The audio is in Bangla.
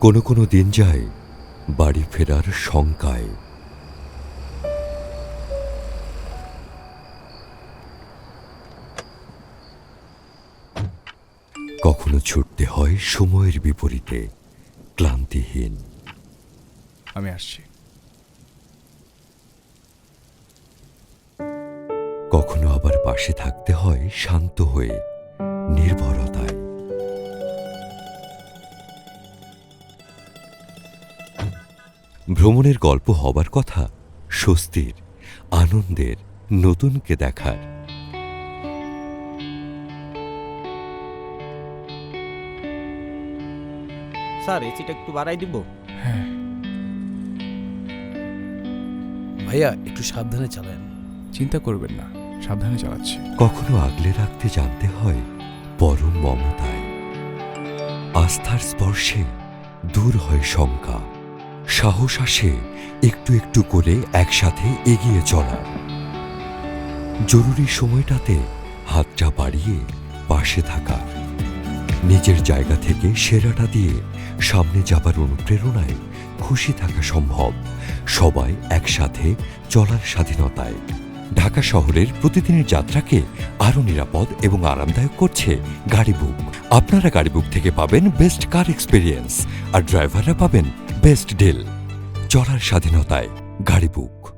কোনো কোনো দিন যায় বাড়ি ফেরার শঙ্কায়। কখনো ছুটতে হয় সময়ের বিপরীতে ক্লান্তিহীন। আমি আসছি। কখনো আবার পাশে থাকতে হয় শান্ত হয়ে ভ্রমণের গল্প হবার কথা স্বস্তির আনন্দের নতুনকে দেখার। স্যার এসিটা একটু বাড়াই দিব? হ্যাঁ। ভাইয়া একটু সাবধানে চালান। চিন্তা করবেন না সাবধানে চালাচ্ছি। কখনো আগলে রাখতে জানতে হয় পরম মমতায়। আস্থার স্পর্শে দূর হয় শঙ্কা। সাহস আসে একটু একটু করে একসাথে এগিয়ে চলা। জরুরি সময়টাতে হাতটা বাড়িয়ে পাশে থাকা, নিজের জায়গা থেকে সেরাটা দিয়ে সামনে যাবার অনুপ্রেরণায় খুশি থাকা সম্ভব। সবাই একসাথে চলার স্বাধীনতায়। ঢাকা শহরের প্রতিদিনের যাত্রাকে আরও নিরাপদ এবং আরামদায়ক করছে গাড়ি বুক আপনারা গাড়ি বুক থেকে পাবেন বেস্ট কার এক্সপিরিয়েন্স। আর ড্রাইভাররা পাবেন বেস্ট ডিল চলার স্বাধীনতায় গাড়ি বুক।